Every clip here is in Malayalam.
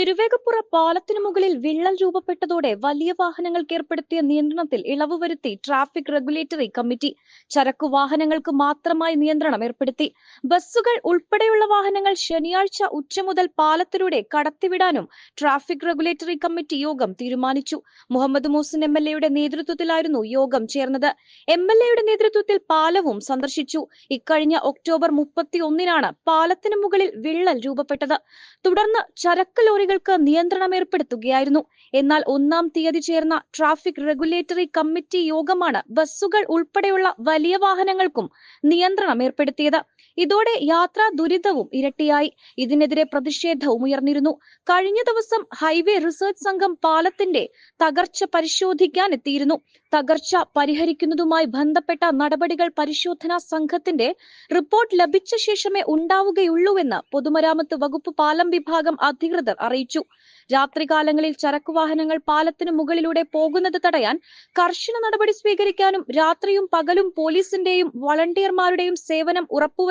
തിരുവേഗപ്പുറ പാലത്തിനു മുകളിൽ വിള്ളൽ രൂപപ്പെട്ടതോടെ വലിയ വാഹനങ്ങൾക്ക് ഏർപ്പെടുത്തിയ നിയന്ത്രണത്തിൽ ഇളവ് വരുത്തി ട്രാഫിക് റെഗുലേറ്ററി കമ്മിറ്റി ചരക്കു വാഹനങ്ങൾക്ക് മാത്രമായി നിയന്ത്രണം ഏർപ്പെടുത്തി. ബസ്സുകൾ ഉൾപ്പെടെയുള്ള വാഹനങ്ങൾ ശനിയാഴ്ച ഉച്ച മുതൽ പാലത്തിലൂടെ കടത്തിവിടാനും ട്രാഫിക് റെഗുലേറ്ററി കമ്മിറ്റി യോഗം തീരുമാനിച്ചു. മുഹമ്മദ് മൂസിൻ എം എൽ എയുടെ നേതൃത്വത്തിലായിരുന്നു യോഗം ചേർന്നത്. എം എൽ എയുടെ നേതൃത്വത്തിൽ പാലവും സന്ദർശിച്ചു. ഇക്കഴിഞ്ഞ ഒക്ടോബർ മുപ്പത്തി ഒന്നിനാണ് പാലത്തിന് മുകളിൽ വിള്ളൽ രൂപപ്പെട്ടത്. തുടർന്ന് ചരക്ക് ലോറികൾക്ക് നിയന്ത്രണം ഏർപ്പെടുത്തുകയായിരുന്നു. എന്നാൽ ഒന്നാം തീയതി ചേർന്ന ട്രാഫിക് റെഗുലേറ്ററി കമ്മിറ്റി യോഗമാണ് ബസ്സുകൾ ഉൾപ്പെടെയുള്ള വലിയ വാഹനങ്ങൾക്കും നിയന്ത്രണം ഏർപ്പെടുത്തിയത്. ഇതോടെ യാത്രാ ദുരിതവും ഇരട്ടിയായി. ഇതിനെതിരെ പ്രതിഷേധവും ഉയർന്നിരുന്നു. കഴിഞ്ഞ ദിവസം ഹൈവേ റിസർച്ച് സംഘം പാലത്തിന്റെ തകർച്ച പരിശോധിക്കാൻ എത്തിയിരുന്നു തകർച്ച പരിഹരിക്കുന്നതുമായി ബന്ധപ്പെട്ട നടപടികൾ പരിശോധനാ സംഘത്തിന്റെ റിപ്പോർട്ട് ലഭിച്ച ശേഷമേ ഉണ്ടാവുകയുള്ളൂവെന്ന് പൊതുമരാമത്ത് വകുപ്പ് പാലം വിഭാഗം അധികൃതർ അറിയിച്ചു. രാത്രികാലങ്ങളിൽ ചരക്കു വാഹനങ്ങൾ പാലത്തിന് മുകളിലൂടെ പോകുന്നത് തടയാൻ കർശന നടപടി സ്വീകരിക്കാനും രാത്രിയും പകലും പോലീസിന്റെയും വളണ്ടിയർമാരുടെയും സേവനം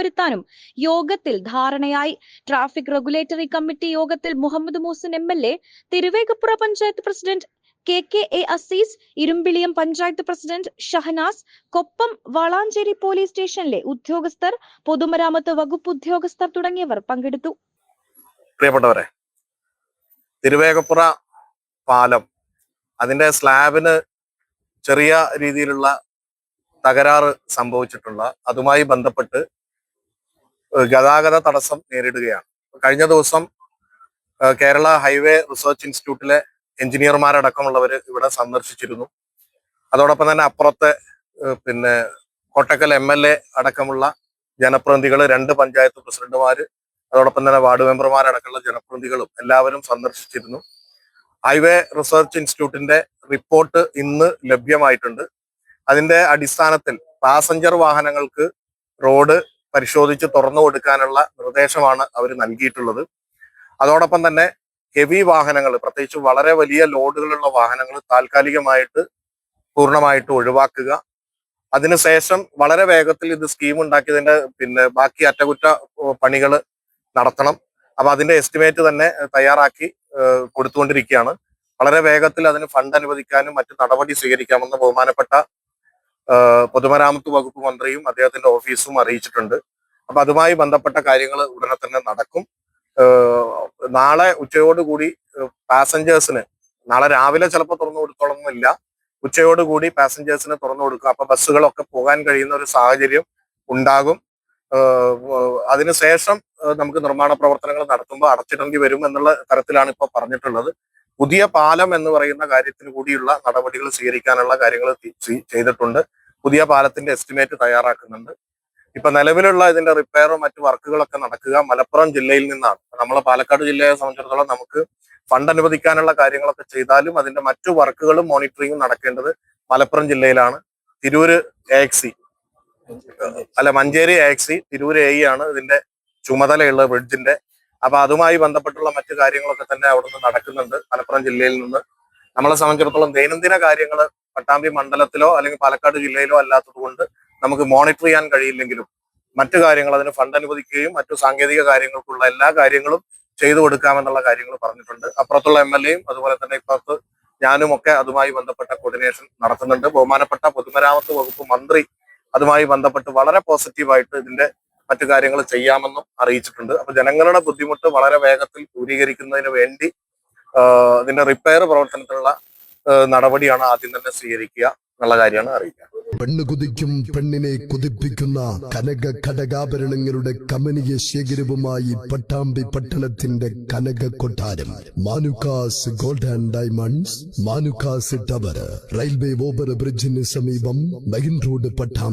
ഉറപ്പുവരുത്താനും യോഗത്തിൽ ധാരണയായി. ട്രാഫിക് റെഗുലേറ്ററി കമ്മിറ്റി യോഗത്തിൽ Muhammad Moosan M L A Thiruvegappura panchayat president K K A Azeez Irimbiliyam panchayat president Shahnas Koppam Valanchery police സ്റ്റേഷനിലെ ഉദ്യോഗസ്ഥർ പൊതുമരാമത്ത് വകുപ്പ് ഉദ്യോഗസ്ഥർ തുടങ്ങിയവർ പങ്കെടുത്തു. പ്രിയപ്പെട്ടവരെ തിരുവേഗപ്പുറ പാലം അതിന്റെ സ്ലാബിന് ചെറിയ രീതിയിലുള്ള തകരാറ് സംഭവിച്ചിട്ടുള്ള അതുമായി ബന്ധപ്പെട്ട് ഗതാഗത തടസ്സം നേരിടുകയാണ്. കഴിഞ്ഞ ദിവസം കേരള ഹൈവേ റിസർച്ച് ഇൻസ്റ്റിറ്റ്യൂട്ടിലെ എഞ്ചിനീയർമാരടക്കമുള്ളവർ ഇവിടെ സന്ദർശിച്ചിരുന്നു. അതോടൊപ്പം തന്നെ അപ്പുറത്തെ പിന്നെ കോട്ടക്കൽ എം എൽ എ അടക്കമുള്ള ജനപ്രതിനിധികൾ രണ്ട് പഞ്ചായത്ത് പ്രസിഡന്റുമാർ അതോടൊപ്പം തന്നെ വാർഡ് മെമ്പർമാരടക്കമുള്ള ജനപ്രതിനിധികളും എല്ലാവരും സന്ദർശിച്ചിരുന്നു. ഹൈവേ റിസർച്ച് ഇൻസ്റ്റിറ്റ്യൂട്ടിന്റെ റിപ്പോർട്ട് ഇന്ന് ലഭ്യമായിട്ടുണ്ട്. അതിന്റെ അടിസ്ഥാനത്തിൽ പാസഞ്ചർ വാഹനങ്ങൾക്ക് റോഡ് പരിശോധിച്ച് തുറന്നു കൊടുക്കാനുള്ള നിർദ്ദേശമാണ് അവർ നൽകിയിട്ടുള്ളത്. അതോടൊപ്പം തന്നെ ഹെവി വാഹനങ്ങൾ പ്രത്യേകിച്ച് വളരെ വലിയ ലോഡുകളുള്ള വാഹനങ്ങൾ താൽക്കാലികമായിട്ട് പൂർണമായിട്ട് ഒഴിവാക്കുക. അതിനുശേഷം വളരെ വേഗത്തിൽ ഇത് സ്കീം ഉണ്ടാക്കിയതിന്റെ പിന്നെ ബാക്കി അറ്റകുറ്റ പണികൾ നടത്തണം. അപ്പൊ അതിന്റെ എസ്റ്റിമേറ്റ് തന്നെ തയ്യാറാക്കി കൊടുത്തുകൊണ്ടിരിക്കുകയാണ്. വളരെ വേഗത്തിൽ അതിന് ഫണ്ട് അനുവദിക്കാനും മറ്റു നടപടി സ്വീകരിക്കാമെന്ന് ബഹുമാനപ്പെട്ട പൊതുമരാമത്ത് വകുപ്പ് മന്ത്രിയും അദ്ദേഹത്തിന്റെ ഓഫീസും അറിയിച്ചിട്ടുണ്ട്. അപ്പൊ അതുമായി ബന്ധപ്പെട്ട കാര്യങ്ങൾ ഉടനെ തന്നെ നടക്കും. നാളെ ഉച്ചയോടുകൂടി പാസഞ്ചേഴ്സിന് നാളെ രാവിലെ ചിലപ്പോൾ തുറന്നു കൊടുത്തോളന്നില്ല ഉച്ചയോടുകൂടി പാസഞ്ചേഴ്സിന് തുറന്നു കൊടുക്കും. അപ്പൊ ബസ്സുകളൊക്കെ പോകാൻ കഴിയുന്ന ഒരു സാഹചര്യം ഉണ്ടാകും. അതിനുശേഷം നമുക്ക് നിർമ്മാണ പ്രവർത്തനങ്ങൾ നടത്തുമ്പോൾ അടച്ചിടേണ്ടി വരും എന്നുള്ള തരത്തിലാണ് ഇപ്പോൾ പറഞ്ഞിട്ടുള്ളത്. പുതിയ പാലം എന്ന് പറയുന്ന കാര്യത്തിന് കൂടിയുള്ള നടപടികൾ സ്വീകരിക്കാനുള്ള കാര്യങ്ങൾ ചെയ്തിട്ടുണ്ട്. പുതിയ പാലത്തിന്റെ എസ്റ്റിമേറ്റ് തയ്യാറാക്കുന്നുണ്ട്. ഇപ്പൊ നിലവിലുള്ള ഇതിന്റെ റിപ്പയറും മറ്റു വർക്കുകളൊക്കെ നടക്കുക മലപ്പുറം ജില്ലയിൽ നിന്നാണ്. നമ്മളെ പാലക്കാട് ജില്ലയെ സംബന്ധിച്ചിടത്തോളം നമുക്ക് ഫണ്ട് അനുവദിക്കാനുള്ള കാര്യങ്ങളൊക്കെ ചെയ്താലും അതിന്റെ മറ്റു വർക്കുകളും മോണിറ്ററിങ്ങും നടക്കേണ്ടത് മലപ്പുറം ജില്ലയിലാണ്. തിരൂര് എ എക്സി അല്ല മഞ്ചേരി എ എക്സി തിരൂര് എ ആണ് ഇതിന്റെ ചുമതലയുള്ള ബ്രിഡ്ജിന്റെ അപ്പൊ അതുമായി ബന്ധപ്പെട്ടുള്ള മറ്റു കാര്യങ്ങളൊക്കെ തന്നെ അവിടുന്ന് നടക്കുന്നുണ്ട് മലപ്പുറം ജില്ലയിൽ നിന്ന്. നമ്മളെ സംബന്ധിച്ചിടത്തോളം ദൈനംദിന കാര്യങ്ങൾ പട്ടാമ്പി മണ്ഡലത്തിലോ അല്ലെങ്കിൽ പാലക്കാട് ജില്ലയിലോ അല്ലാത്തത് കൊണ്ട് നമുക്ക് മോണിറ്റർ ചെയ്യാൻ കഴിയില്ലെങ്കിലും മറ്റു കാര്യങ്ങൾ അതിന് ഫണ്ട് അനുവദിക്കുകയും മറ്റു സാങ്കേതിക കാര്യങ്ങൾക്കുള്ള എല്ലാ കാര്യങ്ങളും ചെയ്തു കൊടുക്കാമെന്നുള്ള കാര്യങ്ങൾ പറഞ്ഞിട്ടുണ്ട്. അപ്പുറത്തുള്ള എം എൽ എയും അതുപോലെ തന്നെ ഇപ്പുറത്ത് ഞാനും ഒക്കെ അതുമായി ബന്ധപ്പെട്ട കോർഡിനേഷൻ നടത്തുന്നുണ്ട്. ബഹുമാനപ്പെട്ട പൊതുമരാമത്ത് വകുപ്പ് മന്ത്രി അതുമായി ബന്ധപ്പെട്ട് വളരെ പോസിറ്റീവായിട്ട് ഇതിന്റെ മറ്റു കാര്യങ്ങൾ ചെയ്യാമെന്നും അറിയിച്ചിട്ടുണ്ട്. അപ്പൊ ജനങ്ങളുടെ ബുദ്ധിമുട്ട് വളരെ വേഗത്തിൽ ദൂരീകരിക്കുന്നതിന് വേണ്ടി ഇതിന്റെ റിപ്പയർ പ്രവർത്തനത്തിനുള്ള ആഹ് നടപടിയാണ് ആദ്യം തന്നെ സ്വീകരിക്കുക എന്നുള്ള കാര്യമാണ് അറിയിക്കുക. പെണ്ണ് കുതിക്കും പെണ്ണിനെ കുതിപ്പിക്കുന്ന കനക ഘടകാഭരണങ്ങളുടെ കമനീയ ശേഖരവുമായി പട്ടാമ്പി പട്ടണത്തിന്റെ കനക കൊട്ടാരം. Manukkas gold and diamonds Manukkas tower railway over ബ്രിഡ്ജിന് സമീപം മെയിൻ റോഡ് പട്ടാമ്പി